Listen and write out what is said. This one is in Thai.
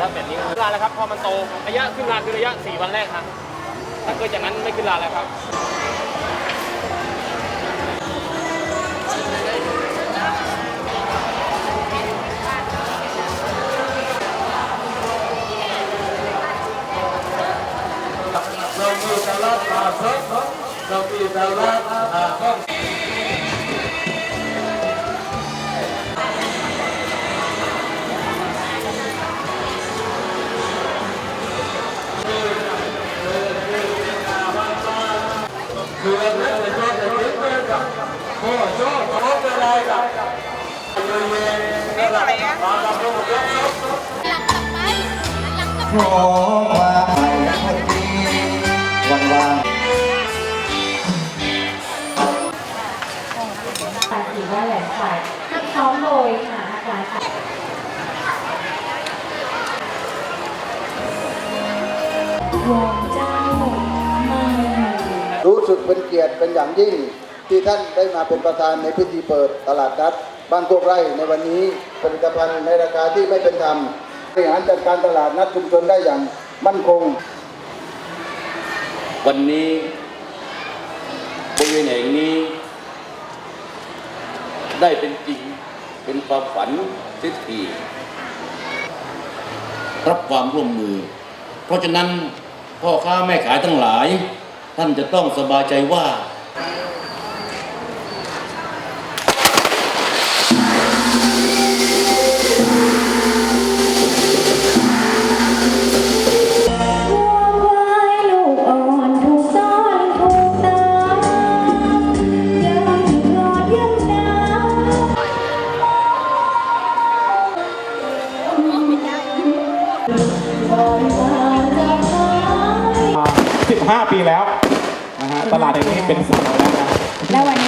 ถ้าแบบนี้ขึ้นราแล้วครับ พอมันโตระยะขึ้นราคือระยะ4วันแรกครับถ้าเกิดจากนั้นไม่ขึ้นราแล้วครับเรามีตลาดมาเพิ่มเรามีตลาดมาเพิ่ม คือเรื่องในช่วงในคลิปเรื่องกับโอ้ช่วงขอเป็นไรกับเวนเวนกับมากับลูกกยกขอความพอดีวันวางฝ่ายสีว่าแหลมฝ่นักซ้อมโดยหาอาการค่ะวงเจ้า รู้สึกเป็นเกียรติเป็นอย่างยิ่ง ที่ท่านได้มาเป็นประธานในพิธีเปิดตลาดนัดบ้านโคกไร่ในวันนี้ผลิตภัณฑ์ในราคาที่ไม่เป็นธรรมบริหารจัดการตลาดนัดชุมชนได้อย่างมั่นคง วันนี้บริเวณแห่งนี้ ได้เป็นจริงเป็นความฝันเสียทีรับความร่วมมือ เพราะฉะนั้นพ่อค้าแม่ขายทั้งหลาย ท่านจะต้องสบายใจว่าวั 15 ปีแล้วนะฮะตลาดแห่งนี้เป็นสาวแล้วนะ และวัน